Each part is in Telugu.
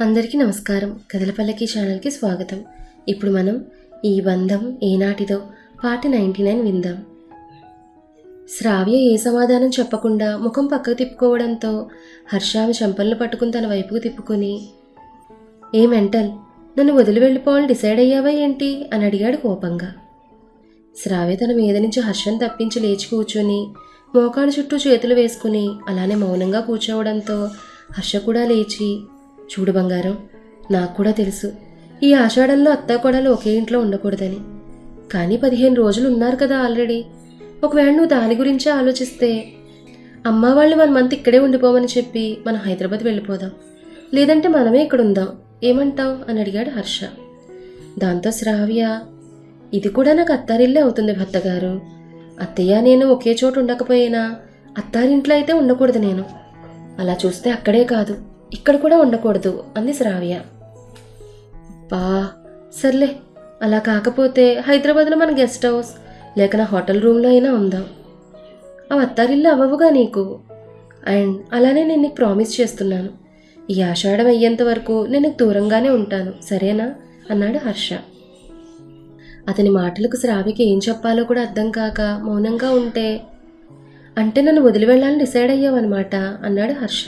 అందరికీ నమస్కారం. కదలపల్లకి ఛానల్కి స్వాగతం. ఇప్పుడు మనం ఈ బంధం ఏనాటిదో పాట నైంటీ నైన్ విందాం. శ్రావ్య ఏ సమాధానం చెప్పకుండా ముఖం పక్కకు తిప్పుకోవడంతో హర్ష ఆమె చెంపలను పట్టుకుని తన వైపుకు తిప్పుకొని ఏ మెంటల్ నన్ను వదిలి వెళ్ళిపోవాలని డిసైడ్ అయ్యావా ఏంటి? అని అడిగాడు కోపంగా. శ్రావ్య తన మీద నుంచి హర్షం తప్పించి లేచి కూర్చొని మోకాడు చుట్టూ చేతులు వేసుకుని అలానే మౌనంగా కూర్చోవడంతో హర్ష కూడా లేచి చూడు బంగారం నాకు కూడా తెలుసు. ఈ ఆషాఢంలో అత్తాకోడలు ఒకే ఇంట్లో ఉండకూడదని. కానీ పదిహేను రోజులు ఉన్నారు కదా ఆల్రెడీ. ఒకవేళ నువ్వు దాని గురించే ఆలోచిస్తే అమ్మ వాళ్ళు వన్ మంత్ ఇక్కడే ఉండిపోమని చెప్పి మనం హైదరాబాద్ వెళ్ళిపోదాం. లేదంటే మనమే ఇక్కడ ఉందాం. ఏమంటావు? అని అడిగాడు హర్ష. దాంతో శ్రావ్య ఇది కూడా నాకు అత్తారిల్లే అవుతుంది భర్తగారు. అత్తయ్య నేను ఒకే చోట ఉండకపోయినా అత్తారింట్లో అయితే ఉండకూడదు నేను. అలా చూస్తే అక్కడే కాదు. ఇక్కడ కూడా ఉండకూడదు అంది శ్రావ్య. బా సర్లే అలా కాకపోతే హైదరాబాద్లో మన గెస్ట్ హౌస్ లేక నా హోటల్ రూమ్లో అయినా ఉందాం. అవి అత్తారిల్లు అవ్వవుగా నీకు? అండ్ అలానే నేను నీకు ప్రామిస్ చేస్తున్నాను. ఈ ఆషాఢం అయ్యేంత వరకు నేను దూరంగానే ఉంటాను సరేనా? అన్నాడు హర్ష. అతని మాటలకు శ్రావ్యకి ఏం చెప్పాలో కూడా అర్థం కాక మౌనంగా ఉంటే అంటే నన్ను వదిలి వెళ్ళాలని డిసైడ్ అయ్యావన్నమాట అన్నాడు హర్ష.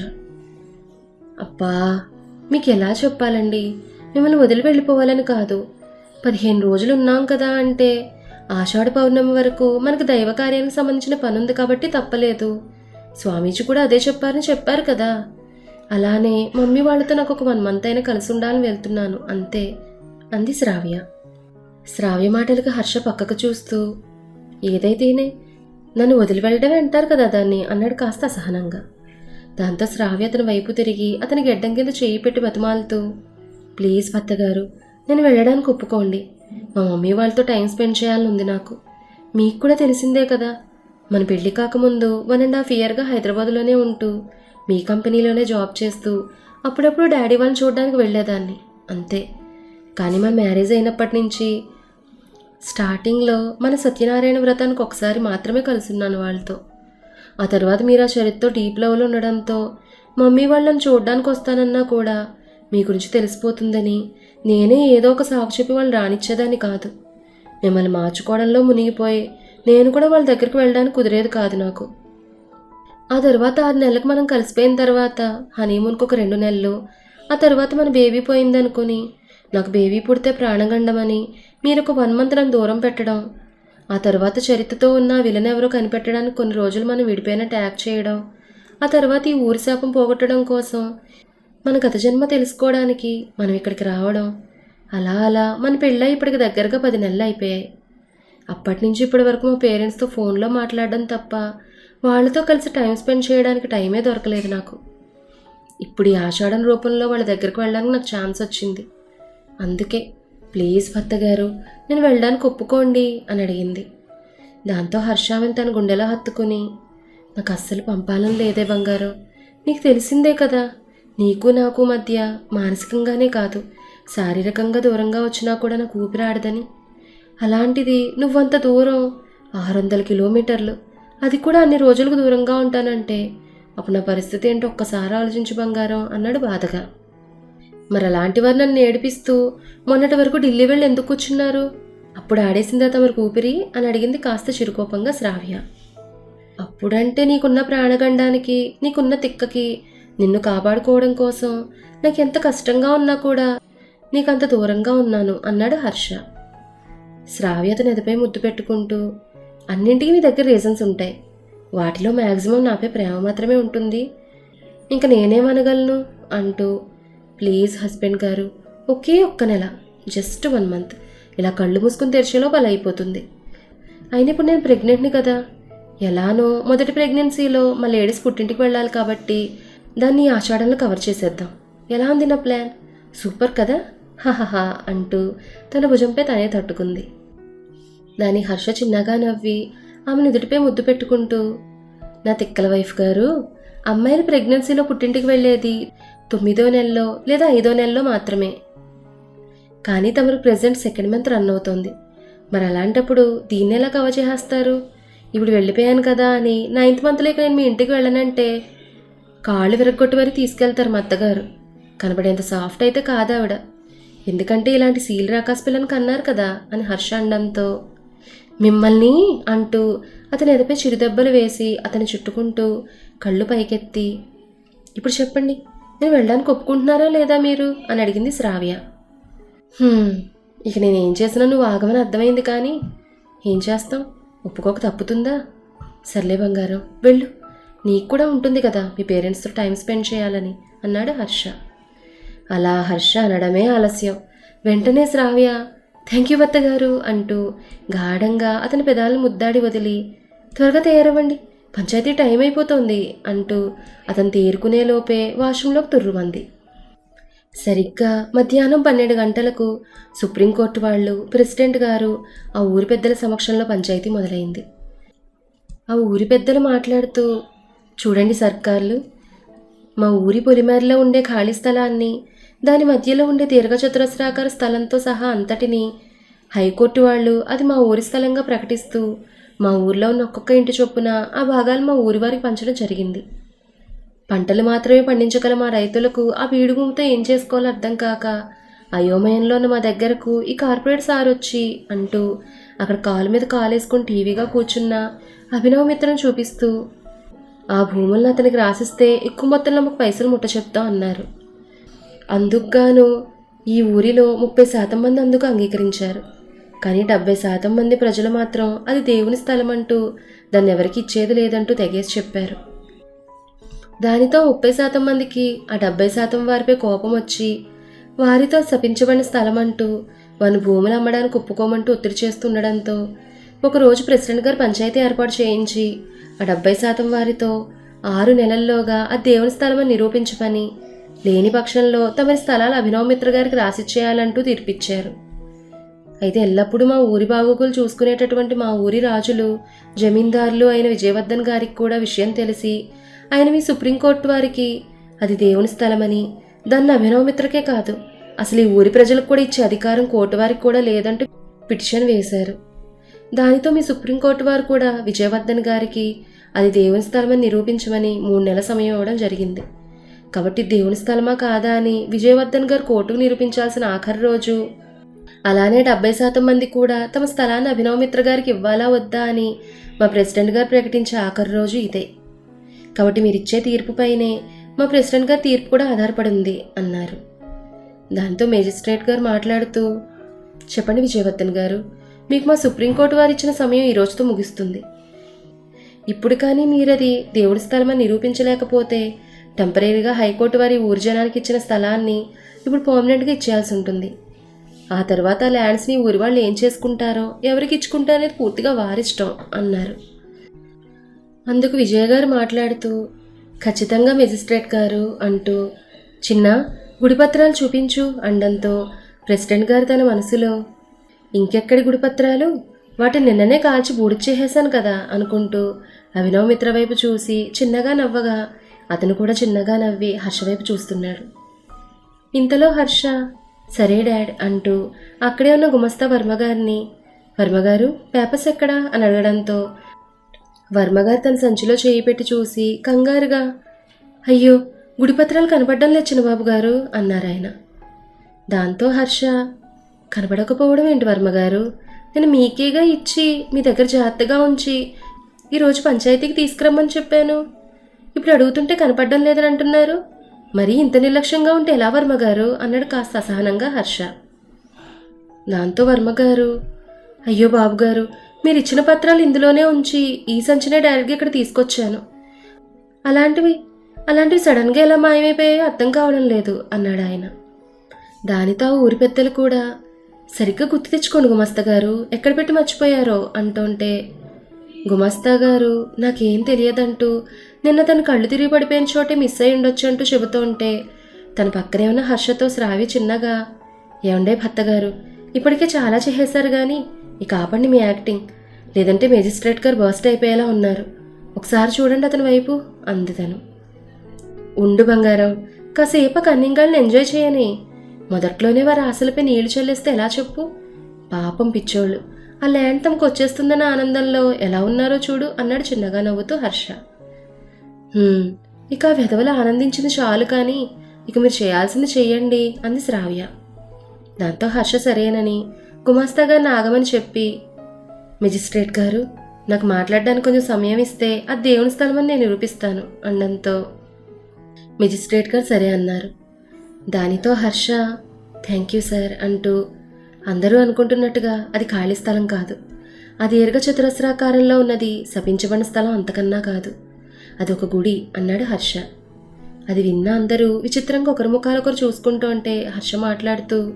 అబ్బా మీకు ఎలా చెప్పాలండి? మిమ్మల్ని వదిలి వెళ్ళిపోవాలని కాదు. పదిహేను రోజులు ఉన్నాం కదా అంటే ఆషాఢ పౌర్ణమి వరకు మనకు దైవ కార్యానికి సంబంధించిన పని ఉంది కాబట్టి తప్పలేదు. స్వామీజీ కూడా అదే చెప్పారని చెప్పారు కదా. అలానే మమ్మీ వాళ్ళతో నాకు ఒక వన్ మంత్ అయినా కలిసి ఉండాలని వెళ్తున్నాను అంతే. అంది శ్రావ్య. శ్రావ్య మాటలకు హర్ష పక్కకు చూస్తూ ఏదైతేనే నన్ను వదిలి వెళ్ళడమే అంటారు కదా దాన్ని అన్నాడు కాస్త అసహనంగా. దాంతో శ్రావ్య అతని వైపు తిరిగి అతని గెడ్డం కింద చేయి పెట్టి బతిమాలుతూ ప్లీజ్ భర్తగారు నేను వెళ్ళడానికి ఒప్పుకోండి. మా మమ్మీ వాళ్ళతో టైం స్పెండ్ చేయాలని ఉంది నాకు. మీకు కూడా తెలిసిందే కదా. మన పెళ్ళి కాకముందు వన్ అండ్ హాఫ్ ఇయర్గా హైదరాబాద్లోనే ఉంటూ మీ కంపెనీలోనే జాబ్ చేస్తూ అప్పుడప్పుడు డాడీ వాళ్ళని చూడడానికి వెళ్ళేదాన్ని. అంతే. కానీ మా మ్యారేజ్ అయినప్పటి నుంచి స్టార్టింగ్లో మన సత్యనారాయణ వ్రతానికి ఒకసారి మాత్రమే కలుసున్నాను వాళ్ళతో. ఆ తర్వాత మీరు ఆ చరిత్రతో డీప్ లెవెల్ ఉండడంతో మమ్మీ వాళ్ళని చూడడానికి వస్తానన్నా కూడా మీ గురించి తెలిసిపోతుందని నేనే ఏదో ఒక సాకు చెప్పి వాళ్ళు రానిచ్చేదాన్ని కాదు. మిమ్మల్ని మార్చుకోవడంలో మునిగిపోయి నేను కూడా వాళ్ళ దగ్గరికి వెళ్ళడానికి కుదిరేది కాదు నాకు. ఆ తర్వాత ఆరు నెలలకు మనం కలిసిపోయిన తర్వాత హనీమూన్కి ఒక రెండు నెలలు ఆ తర్వాత మన బేబీ పోయిందనుకుని నాకు బేబీ పుడితే ప్రాణగండమని మీరు ఒక వన్ మంత్ నన్ను దూరం పెట్టడం ఆ తర్వాత చరిత్రతో ఉన్న విలన్ ఎవరో కనిపెట్టడానికి కొన్ని రోజులు మనం విడిపోయిన ట్యాగ్ చేయడం ఆ తర్వాత ఈ ఊరి శాపం పోగొట్టడం కోసం మన గత జన్మ తెలుసుకోవడానికి మనం ఇక్కడికి రావడం అలా అలా మన పెళ్ళ ఇప్పటికి దగ్గరగా పది నెలలు అయిపోయాయి. అప్పటి నుంచి ఇప్పటి వరకు మా పేరెంట్స్తో ఫోన్లో మాట్లాడడం తప్ప వాళ్ళతో కలిసి టైం స్పెండ్ చేయడానికి టైమే దొరకలేదు నాకు. ఇప్పుడు ఈ ఆషాఢం రూపంలో వాళ్ళ దగ్గరికి వెళ్ళడానికి నాకు ఛాన్స్ వచ్చింది. అందుకే ప్లీజ్ భర్తగారు నేను వెళ్ళడానికి ఒప్పుకోండి అని అడిగింది. దాంతో హర్షావిని తన గుండెలో హత్తుకుని నాకు అస్సలు పంపాలని లేదే బంగారం. నీకు తెలిసిందే కదా నీకు నాకు మధ్య మానసికంగానే కాదు శారీరకంగా దూరంగా వచ్చినా కూడా నాకు ఊపిరాడదని అలాంటిది నువ్వంత దూరం ఆరు వందల కిలోమీటర్లు అది కూడా అన్ని రోజులకు దూరంగా ఉంటానంటే అప్పుడు నా పరిస్థితి ఏంటో ఒక్కసారి ఆలోచించు బంగారం అన్నాడు బాధగా. మరి వారు నన్ను ఏడిపిస్తూ మొన్నటి వరకు ఢిల్లీ వెళ్ళి ఎందుకు కూర్చున్నారు? అప్పుడు ఆడేసిందా తమరికి ఊపిరి? అని అడిగింది కాస్త చిరుకోపంగా శ్రావ్య. అప్పుడంటే నీకున్న ప్రాణగండానికి నీకున్న తిక్కకి నిన్ను కాపాడుకోవడం కోసం నాకు ఎంత కష్టంగా ఉన్నా కూడా నీకంత దూరంగా ఉన్నాను అన్నాడు హర్ష. శ్రావ్య అతని ఎదపై ముద్దు పెట్టుకుంటూ అన్నింటికి మీ దగ్గర రీజన్స్ ఉంటాయి. వాటిలో మ్యాక్సిమం నాపై ప్రేమ మాత్రమే ఉంటుంది. ఇంక నేనేమనగలను అంటూ ప్లీజ్ హస్బెండ్ గారు ఒకే ఒక్క నెల జస్ట్ వన్ మంత్. ఇలా కళ్ళు మూసుకుని తెరిచేలోపు అలా అయిపోతుంది. అయినా ఇప్పుడు నేను ప్రెగ్నెంట్ని కదా. ఎలానో మొదటి ప్రెగ్నెన్సీలో మా లేడీస్ పుట్టింటికి వెళ్ళాలి కాబట్టి దాన్ని ఆషాఢంలో కవర్ చేసేద్దాం. ఎలా ఉంది నా ప్లాన్? సూపర్ కదా? హహహా అంటూ తన భుజంపై తనే తట్టుకుంది. దాని హర్ష చిన్నగా నవ్వి ఆమె నుదుటిపై ముద్దు పెట్టుకుంటూ నా తిక్కల వైఫ్ గారు అమ్మాయిలు ప్రెగ్నెన్సీలో పుట్టింటికి వెళ్ళేది తొమ్మిదో నెలలో లేదా ఐదో నెలలో మాత్రమే. కానీ తమరు ప్రెసెంట్ సెకండ్ మంత్ రన్ అవుతోంది. మరి అలాంటప్పుడు దీన్ని ఎలా కవర్ చేసేస్తారు? ఇప్పుడు వెళ్ళిపోయాను కదా అని నైన్త్ మంత్లోకి నేను మీ ఇంటికి వెళ్ళనంటే కాళ్ళు విరగొట్టి మరీ తీసుకెళ్తారు మా అత్తగారు. కనబడేంత సాఫ్ట్ అయితే కాదావిడ. ఎందుకంటే ఇలాంటి సీల్ రాకాశ పిల్లని కన్నారు కదా అని హర్ష అండంతో మిమ్మల్ని అంటూ అతని ఎదపై చిరుదెబ్బలు వేసి అతని చుట్టుకుంటూ కళ్ళు పైకెత్తి ఇప్పుడు చెప్పండి నేను వెళ్ళడానికి ఒప్పుకుంటున్నారా లేదా మీరు? అని అడిగింది శ్రావ్య. ఇక నేనేం చేసినా నువ్వు ఆగమని అర్థమైంది కానీ ఏం చేస్తాం? ఒప్పుకోక తప్పుతుందా? సర్లే బంగారం వెళ్ళు. నీకు కూడా ఉంటుంది కదా మీ పేరెంట్స్తో టైం స్పెండ్ చేయాలని అన్నాడు హర్ష. అలా హర్ష అనడమే ఆలస్యం. వెంటనే శ్రావ్య థ్యాంక్ యూ భర్త గారు అంటూ గాఢంగా అతని పెదాలను ముద్దాడి వదిలి త్వరగా తయారవ్వండి. పంచాయతీ టైం అయిపోతుంది అంటూ అతను తేరుకునే లోపే వాష్రూంలోకి తుర్రుమంది. సరిగ్గా మధ్యాహ్నం పన్నెండు గంటలకు సుప్రీంకోర్టు వాళ్ళు ప్రెసిడెంట్ గారు ఆ ఊరి పెద్దల సమక్షంలో పంచాయతీ మొదలైంది. ఆ ఊరి పెద్దలు మాట్లాడుతూ చూడండి సర్కార్లు మా ఊరి పొలిమేరలో ఉండే ఖాళీ స్థలాన్ని దాని మధ్యలో ఉండే దీర్ఘచతురస్రాకార స్థలంతో సహా అంతటిని హైకోర్టు వాళ్ళు అది మా ఊరి స్థలంగా ప్రకటిస్తూ మా ఊర్లో ఉన్న ఒక్కొక్క ఇంటి చొప్పున ఆ భాగాలు మా ఊరి వారికి పంచడం జరిగింది. పంటలు మాత్రమే పండించగల మా రైతులకు ఆ బీడు భూమితో ఏం చేసుకోవాలో అర్థం కాక అయోమయంలో ఉన్న మా దగ్గరకు ఈ కార్పొరేట్ సార్ వచ్చి అంటూ అక్కడ కాలు మీద కాలేసుకుని టీవీగా కూర్చున్న అభినవ మిత్రం చూపిస్తూ ఆ భూములను అతనికి రాసిస్తే ఎక్కువ మొత్తంలో మాకు పైసలు ముట్ట చెప్తాం అన్నారు. అందుకుగాను ఈ ఊరిలో ముప్పై శాతం మంది అందుకు అంగీకరించారు. కానీ డెబ్బై శాతం మంది ప్రజలు మాత్రం అది దేవుని స్థలం అంటూ దాన్ని ఎవరికి ఇచ్చేది లేదంటూ తెగేసి చెప్పారు. దానితో ముప్పై శాతం మందికి ఆ డెబ్బై శాతం వారిపై కోపం వచ్చి వారితో శపించబడిన స్థలం అంటూ వారి భూములు అమ్మడానికి ఒప్పుకోమంటూ ఒత్తిడి చేస్తుండడంతో ఒకరోజు ప్రెసిడెంట్ గారు పంచాయతీ ఏర్పాటు చేయించి ఆ డెబ్బై శాతం వారితో ఆరు నెలల్లోగా ఆ దేవుని స్థలమని నిరూపించమని లేని పక్షంలో తమరి స్థలాలు అభినవ్ మిత్ర గారికి రాసిచ్చేయాలంటూ తీర్పిచ్చారు. అయితే ఎల్లప్పుడూ మా ఊరి బాగోగులు చూసుకునేటటువంటి మా ఊరి రాజులు జమీందారులు అయిన విజయవర్ధన్ గారికి కూడా విషయం తెలిసి ఆయన మీ సుప్రీంకోర్టు వారికి అది దేవుని స్థలమని దాన్ని అభినవమిత్రకే కాదు అసలు ఈ ఊరి ప్రజలకు కూడా ఇచ్చే అధికారం కోర్టు వారికి కూడా లేదంటూ పిటిషన్ వేశారు. దానితో మీ సుప్రీంకోర్టు వారు కూడా విజయవర్ధన్ గారికి అది దేవుని స్థలమని నిరూపించమని మూడు నెలల సమయం ఇవ్వడం జరిగింది. కాబట్టి దేవుని స్థలమా కాదా అని విజయవర్ధన్ గారు కోర్టుకు నిరూపించాల్సిన ఆఖరి రోజు అలానే డెబ్బై శాతం మంది కూడా తమ స్థలాన్ని అభినవ్ మిత్ర గారికి ఇవ్వాలా వద్దా అని మా ప్రెసిడెంట్ గారు ప్రకటించే ఆఖరి రోజు ఇదే. కాబట్టి మీరిచ్చే తీర్పుపైనే మా ప్రెసిడెంట్ గారి తీర్పు కూడా ఆధారపడి ఉంది అన్నారు. దాంతో మేజిస్ట్రేట్ గారు మాట్లాడుతూ చెప్పండి విజయవర్ధన్ గారు మీకు మా సుప్రీంకోర్టు వారు ఇచ్చిన సమయం ఈ రోజుతో ముగుస్తుంది. ఇప్పుడు కానీ మీరది దేవుడి స్థలమని నిరూపించలేకపోతే టెంపరీగా హైకోర్టు వారి ఊరి జనానికి ఇచ్చిన స్థలాన్ని ఇప్పుడు పర్మనెంట్గా ఇచ్చేయాల్సి ఉంటుంది. ఆ తర్వాత ల్యాండ్స్ని ఊరి వాళ్ళు ఏం చేసుకుంటారో ఎవరికి ఇచ్చుకుంటారో అనేది పూర్తిగా వారిష్టం అన్నారు. అందుకు విజయ్ గారు మాట్లాడుతూ ఖచ్చితంగా మెజిస్ట్రేట్ గారు అంటూ చిన్న గుడిపత్రాలు చూపించు అండంతో ప్రెసిడెంట్ గారు తన మనసులో ఇంకెక్కడి గుడిపత్రాలు వాటిని నిన్ననే కాల్చి బూడిచ్చేసేసాను కదా అనుకుంటూ అభినవ్ మిత్ర వైపు చూసి చిన్నగా నవ్వగా అతను కూడా చిన్నగా నవ్వి హర్ష వైపు చూస్తున్నాడు. ఇంతలో హర్ష సరే డాడ్ అంటూ అక్కడే ఉన్న గుమస్తా వర్మగారిని వర్మగారు పేపర్స్ ఎక్కడా? అని అడగడంతో వర్మగారు తన సంచిలో చేయి పెట్టి చూసి కంగారుగా అయ్యో గుడిపత్రాలు కనపడడం లేదు చిన్నబాబు గారు అన్నారాయన దాంతో హర్ష కనపడకపోవడం ఏంటి వర్మగారు నేను మీకేగా ఇచ్చి మీ దగ్గర జాగ్రత్తగా ఉంచి ఈరోజు పంచాయతీకి తీసుకురమ్మని చెప్పాను. ఇప్పుడు అడుగుతుంటే కనపడడం లేదని అంటున్నారు. మరీ ఇంత నిర్లక్ష్యంగా ఉంటే ఎలా వర్మగారు అన్నాడు కాస్త అసహనంగా హర్ష. దాంతో వర్మగారు అయ్యో బాబుగారు మీరు ఇచ్చిన పత్రాలు ఇందులోనే ఉంచి ఈ సంచినే డైరెక్ట్గా ఇక్కడ తీసుకొచ్చాను. అలాంటివి అలాంటివి సడన్గా ఎలా మాయమైపోయాయో అర్థం కావడం లేదు అన్నాడు ఆయన. దానితో ఆ ఊరి పెద్దలు కూడా సరిగ్గా గుర్తు తెచ్చుకోండి గుమస్త గారు ఎక్కడ పెట్టి మర్చిపోయారో అంటుంటే గుమస్తా గారు నాకేం తెలియదంటూ నిన్న తన కళ్ళు తిరిగి పడిపోయిన చోటే మిస్ అయి ఉండొచ్చు అంటూ చెబుతూ ఉంటే తన పక్కనే ఉన్న హర్షతో శ్రావి చిన్నగా ఏమండే భర్త గారు ఇప్పటికే చాలా చేసేశారు కానీ ఇక ఆపండి మీ యాక్టింగ్. లేదంటే మేజిస్ట్రేట్ గారు బర్స్ట్ అయిపోయేలా ఉన్నారు. ఒకసారి చూడండి అతని వైపు అంది తను. ఉండు బంగారం కాసేపు కన్నింగాళ్ళని ఎంజాయ్ చేయని మొదట్లోనే వారి ఆశలపై నీళ్ళు చల్లేస్తే ఎలా చెప్పు? పాపం పిచ్చోళ్ళు. ఆ ల్యాండ్ తమకు వచ్చేస్తుందన్న ఆనందంలో ఎలా ఉన్నారో చూడు అన్నాడు చిన్నగా నవ్వుతూ హర్ష. ఇక వెధవలు ఆనందించింది చాలు కానీ ఇక మీరు చేయాల్సింది చెయ్యండి అంది శ్రావ్య. దాంతో హర్ష సరేనని గుమాస్తా గారిని ఆగమని చెప్పి మెజిస్ట్రేట్ గారు నాకు మాట్లాడడానికి కొంచెం సమయం ఇస్తే ఆ దేవుని స్థలమని నేను నిరూపిస్తాను అనడంతో మెజిస్ట్రేట్ గారు సరే అన్నారు. దానితో హర్ష థ్యాంక్ యూ సార్ అంటూ అందరూ అనుకుంటున్నట్టుగా అది ఖాళీ స్థలం కాదు. అది దీర్ఘ చతురస్రాకారంలో ఉన్నది శపించబడిన స్థలం అంతకన్నా కాదు. అది ఒక గుడి అన్నాడు హర్ష. అది విన్న అందరూ విచిత్రంగా ఒకరి ముఖాలొకరు చూసుకుంటూ ఉంటే హర్ష మాట్లాడుతూ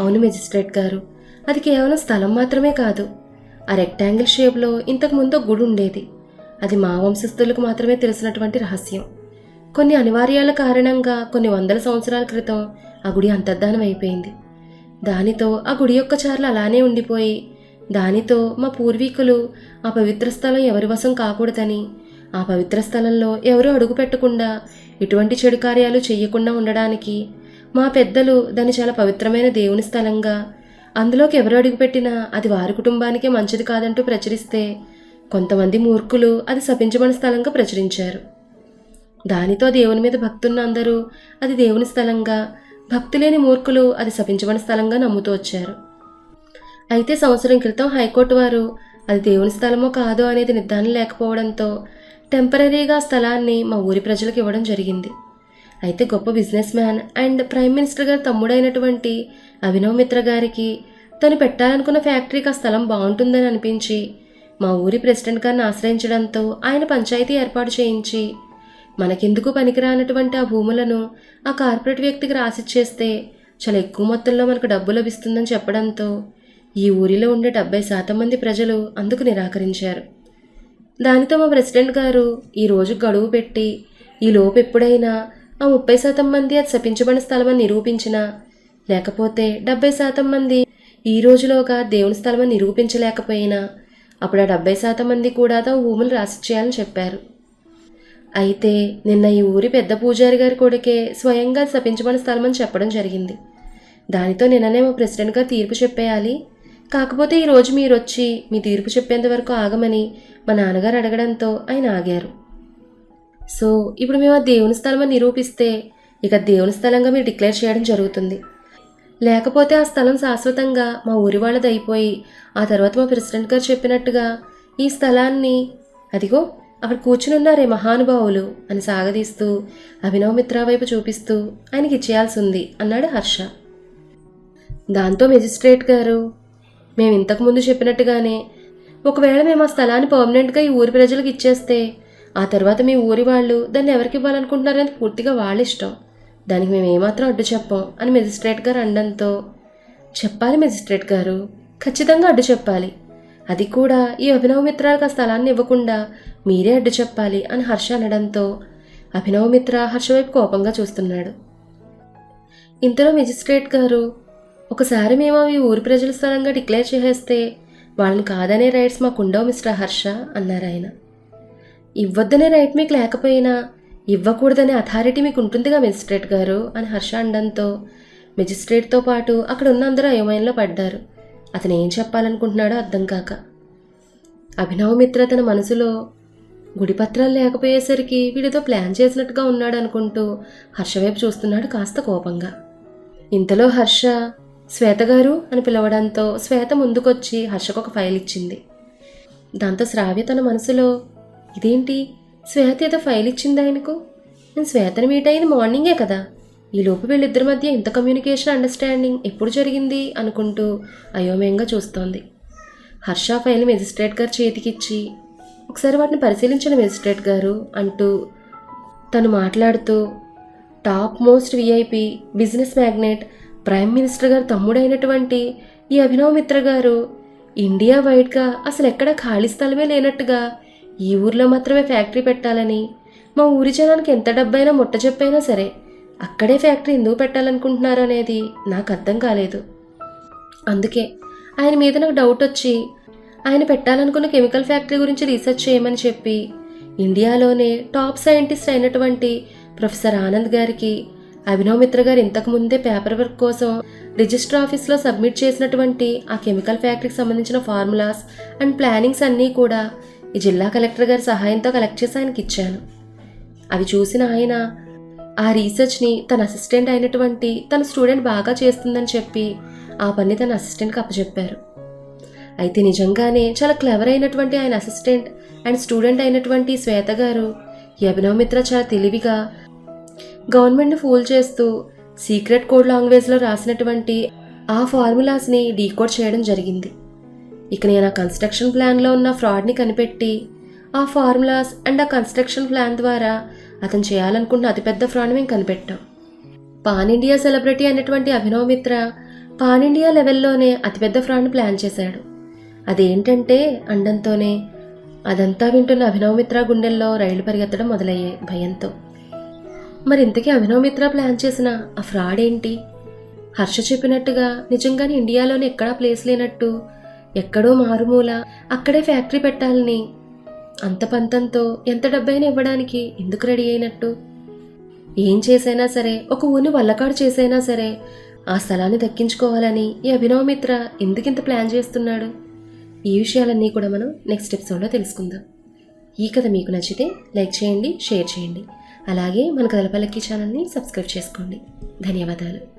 అవును మెజిస్ట్రేట్ గారు అది కేవలం స్థలం మాత్రమే కాదు. ఆ రెక్టాంగిల్ షేప్లో ఇంతకు ముందు ఒక గుడి ఉండేది. అది మా వంశస్థులకు మాత్రమే తెలిసినటువంటి రహస్యం. కొన్ని అనివార్యాల కారణంగా కొన్ని వందల సంవత్సరాల క్రితం ఆ గుడి అంతర్ధానం అయిపోయింది దానితో ఆ గుడి యొక్క చార్లు అలానే ఉండిపోయి. దానితో మా పూర్వీకులు ఆ పవిత్ర స్థలం ఎవరి వశం కాకూడదని ఆ పవిత్ర స్థలంలో ఎవరూ అడుగు పెట్టకుండా ఎటువంటి చెడు కార్యాలు చేయకుండా ఉండడానికి మా పెద్దలు దాన్ని చాలా పవిత్రమైన దేవుని స్థలంగా అందులోకి ఎవరు అడుగుపెట్టినా అది వారి కుటుంబానికే మంచిది కాదంటూ ప్రచురిస్తే కొంతమంది మూర్ఖులు అది శపించబడిన స్థలంగా ప్రచురించారు. దానితో దేవుని మీద భక్తున్న అందరూ అది దేవుని స్థలంగా భక్తి లేని మూర్ఖులు అది శపించబడిన స్థలంగా నమ్ముతూ వచ్చారు. అయితే సంవత్సరం క్రితం హైకోర్టు వారు అది దేవుని స్థలమో కాదో అనేది నిర్ధారణ లేకపోవడంతో టెంపరీగా స్థలాన్ని మా ఊరి ప్రజలకు ఇవ్వడం జరిగింది. అయితే గొప్ప businessman and prime minister గారి తమ్ముడైనటువంటి అభినవ్ మిత్ర గారికి తను పెట్టాలనుకున్న ఫ్యాక్టరీకి ఆ స్థలం బాగుంటుందని అనిపించి మా ఊరి ప్రెసిడెంట్ గారిని ఆశ్రయించడంతో ఆయన పంచాయతీ ఏర్పాటు చేయించి మనకెందుకు పనికిరానటువంటి ఆ భూములను ఆ కార్పొరేట్ వ్యక్తికి రాసిచ్చేస్తే చాలా ఎక్కువ మొత్తంలో మనకు డబ్బు లభిస్తుందని చెప్పడంతో ఈ ఊరిలో ఉండే డెబ్బై శాతం మంది ప్రజలు అందుకు నిరాకరించారు. దానితో మా ప్రెసిడెంట్ గారు ఈ రోజు గడువు పెట్టి ఈ లోపు ఎప్పుడైనా ఆ ముప్పై శాతం మంది అది శపించబడిన స్థలమని నిరూపించినా లేకపోతే డెబ్బై శాతం మంది ఈ రోజులోగా దేవుని స్థలమని నిరూపించలేకపోయినా అప్పుడు ఆ డెబ్బై శాతం మంది కూడా తమ భూములు రాసిచ్చేయాలని చెప్పారు. అయితే నిన్న ఈ ఊరి పెద్ద పూజారి గారి కొడుకే స్వయంగా అది స్థలమని చెప్పడం జరిగింది. దానితో నిన్ననే మా ప్రెసిడెంట్ గారు తీర్పు చెప్పేయాలి. కాకపోతే ఈరోజు మీరొచ్చి మీరు వచ్చి మీ తీర్పు చెప్పేంత వరకు ఆగమని మా నాన్నగారు అడగడంతో ఆయన ఆగారు. సో ఇప్పుడు మేము ఆ దేవుని స్థలం అని నిరూపిస్తే ఇక దేవుని స్థలంగా మీరు డిక్లేర్ చేయడం జరుగుతుంది. లేకపోతే ఆ స్థలం శాశ్వతంగా మా ఊరి వాళ్ళది అయిపోయి ఆ తర్వాత మా ప్రెసిడెంట్ గారు చెప్పినట్టుగా ఈ స్థలాన్ని అదిగో అక్కడ కూర్చునున్నారే మహానుభావులు అని సాగదీస్తూ అభినవ్ మిత్రా వైపు చూపిస్తూ ఆయనకి ఇచ్చేయాల్సి ఉంది అన్నాడు హర్ష. దాంతో మెజిస్ట్రేట్ గారు మేము ఇంతకుముందు చెప్పినట్టుగానే ఒకవేళ మేము ఆ స్థలాన్ని పర్మనెంట్గా ఈ ఊరి ప్రజలకు ఇచ్చేస్తే ఆ తర్వాత మీ ఊరి వాళ్ళు దాన్ని ఎవరికి ఇవ్వాలనుకుంటున్నారనేది పూర్తిగా వాళ్ళ ఇష్టం దానికి మేము ఏమాత్రం అడ్డు చెప్పాం అని మెజిస్ట్రేట్ గారు అనడంతో చెప్పాలి మెజిస్ట్రేట్ గారు ఖచ్చితంగా అడ్డు చెప్పాలి. అది కూడా ఈ అభినవ మిత్రాలకు ఆ స్థలాన్ని ఇవ్వకుండా మీరే అడ్డు చెప్పాలి అని హర్ష అనడంతో అభినవ మిత్ర హర్ష వైపు కోపంగా చూస్తున్నాడు. ఇంతలో మెజిస్ట్రేట్ గారు ఒకసారి మేము అవి ఊరి ప్రజల స్థలంగా డిక్లేర్ చేసేస్తే వాళ్ళని కాదనే రైట్స్ మాకు ఉండవు మిస్టర్ హర్ష అన్నారు ఆయన. ఇవ్వద్దనే రైట్ మీకు లేకపోయినా ఇవ్వకూడదనే అథారిటీ మీకు ఉంటుందిగా మెజిస్ట్రేట్ గారు అని హర్ష అనడంతో మెజిస్ట్రేట్తో పాటు అక్కడ ఉన్న అందరూ అయోమయంలో పడ్డారు. అతను ఏం చెప్పాలనుకుంటున్నాడో అర్థం కాక. అభినవమిత్ర తన మనసులో గుడిపత్రాలు లేకపోయేసరికి వీడితో ప్లాన్ చేసినట్టుగా ఉన్నాడు అనుకుంటూ హర్ష వైపు చూస్తున్నాడు కాస్త కోపంగా. ఇంతలో హర్ష శ్వేత గారు అని పిలవడంతో శ్వేత ముందుకొచ్చి హర్షకు ఒక ఫైల్ ఇచ్చింది. దాంతో శ్రావ్య తన మనసులో ఇదేంటి? శ్వేత ఏదో ఫైల్ ఇచ్చింది ఆయనకు? నేను శ్వేతను మీట్ అయింది మార్నింగే కదా? ఈ లోపు వీళ్ళిద్దరి మధ్య ఇంత కమ్యూనికేషన్ అండర్స్టాండింగ్ ఎప్పుడు జరిగింది? అనుకుంటూ అయోమయంగా చూస్తోంది. హర్ష ఫైల్ మెజిస్ట్రేట్ గారు చేతికిచ్చి ఒకసారి వాటిని పరిశీలించిన మెజిస్ట్రేట్ గారు అంటూ తను మాట్లాడుతూ top most VIP business magnate prime minister గారు తమ్ముడైనటువంటి ఈ అభినవ్ మిత్ర గారు ఇండియా వైడ్గా అసలు ఎక్కడ ఖాళీ స్థలమే లేనట్టుగా ఈ ఊర్లో మాత్రమే ఫ్యాక్టరీ పెట్టాలని మా ఊరి జనానికి ఎంత డబ్బైనా ముట్టజెప్పైనా సరే అక్కడే ఫ్యాక్టరీ ఎందుకు పెట్టాలనుకుంటున్నారు అనేది నాకు అర్థం కాలేదు. అందుకే ఆయన మీద నాకు డౌట్ వచ్చి ఆయన పెట్టాలనుకున్న కెమికల్ ఫ్యాక్టరీ గురించి రీసెర్చ్ చేయమని చెప్పి ఇండియాలోనే టాప్ సైంటిస్ట్ అయినటువంటి ప్రొఫెసర్ ఆనంద్ గారికి అభినవ్ మిత్ర గారు ఇంతకు ముందే పేపర్ వర్క్ కోసం రిజిస్టర్ ఆఫీస్లో సబ్మిట్ చేసినటువంటి ఆ కెమికల్ ఫ్యాక్టరీకి సంబంధించిన ఫార్ములాస్ అండ్ ప్లానింగ్స్ అన్నీ కూడా ఈ జిల్లా కలెక్టర్ గారి సహాయంతో కలెక్ట్ చేసి ఆయనకి ఇచ్చాను. అవి చూసిన ఆయన ఆ రీసెర్చ్ని తన అసిస్టెంట్ అయినటువంటి తన స్టూడెంట్ బాగా చేస్తుందని చెప్పి ఆ పని తన అసిస్టెంట్కి అప్పచెప్పారు. అయితే నిజంగానే చాలా క్లెవర్ అయినటువంటి ఆయన అసిస్టెంట్ అండ్ స్టూడెంట్ అయినటువంటి శ్వేత గారు అభినవ్ మిత్ర చాలా తెలివిగా గవర్నమెంట్ని ఫూల్ చేస్తూ సీక్రెట్ కోడ్ లాంగ్వేజ్లో రాసినటువంటి ఆ ఫార్ములాస్ని డీకోడ్ చేయడం జరిగింది. ఇక నేను ఆ కన్స్ట్రక్షన్ ప్లాన్లో ఉన్న ఫ్రాడ్ని కనిపెట్టి ఆ ఫార్ములాస్ అండ్ ఆ కన్స్ట్రక్షన్ ప్లాన్ ద్వారా అతను చేయాలనుకున్న అతిపెద్ద ఫ్రాడ్ మేము కనిపెట్టాం. పాన్ ఇండియా సెలబ్రిటీ అయినటువంటి అభినవ్ మిత్ర పాన్ ఇండియా లెవెల్లోనే అతిపెద్ద ఫ్రాడ్ని ప్లాన్ చేశాడు. అదేంటంటే అండంతోనే అదంతా వింటున్న అభినవమిత్ర గుండెల్లో రైళ్ళు పరిగెత్తడం మొదలయ్యాయి భయంతో. మరి ఇంతకీ అభినవమిత్ర ప్లాన్ చేసిన ఆ ఫ్రాడ్ ఏంటి హర్ష చెప్పినట్టుగా నిజంగానే ఇండియాలోనే ఎక్కడా ప్లేస్ లేనట్టు ఎక్కడో మారుమూల అక్కడే ఫ్యాక్టరీ పెట్టాలని అంత పంతంతో ఎంత డబ్బైనా ఇవ్వడానికి ఎందుకు రెడీ అయినట్టు? ఏం చేసైనా సరే ఒక ఊరిని వల్లకాడు చేసైనా సరే ఆ స్థలాన్ని దక్కించుకోవాలని ఈ అభినవమిత్ర ఎందుకింత ప్లాన్ చేస్తున్నాడు? ఈ విషయాలన్నీ కూడా మనం నెక్స్ట్ ఎపిసోడ్లో తెలుసుకుందాం. ఈ కథ మీకు నచ్చితే లైక్ చేయండి షేర్ చేయండి. అలాగే మన కథలపల్లకి ఛానల్ని సబ్స్క్రైబ్ చేసుకోండి. ధన్యవాదాలు.